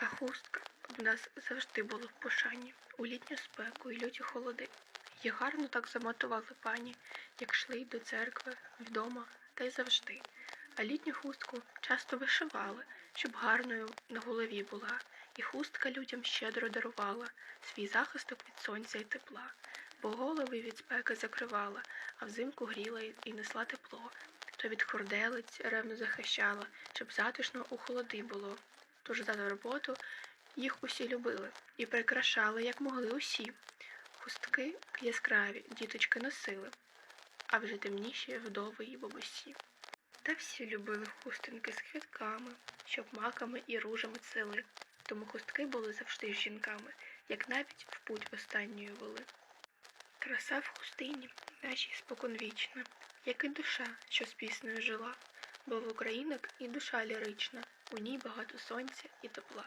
А хустка в нас завжди була в пошані, у літню спеку і люті холоди. Її гарно так замотували пані, як йшли до церкви, вдома та й завжди. А літню хустку часто вишивали, щоб гарною на голові була, і хустка людям щедро дарувала свій захисток від сонця і тепла, бо голови від спеки закривала, а взимку гріла і несла тепло, то від хурделиць ревно захищала, щоб затишно у холоди було. За роботу їх усі любили і прикрашали, як могли усі. Хустки яскраві діточки носили, а вже темніші вдови і бабусі. Та всі любили хустинки з квітками, щоб маками і ружами цели. Тому хустки були завжди з жінками, як навіть в путь останньою вели. Краса в хустині нашій споконвічна, як і душа, що з піснею жила, бо в українок і душа лірична, у ній багато сонця і тепла.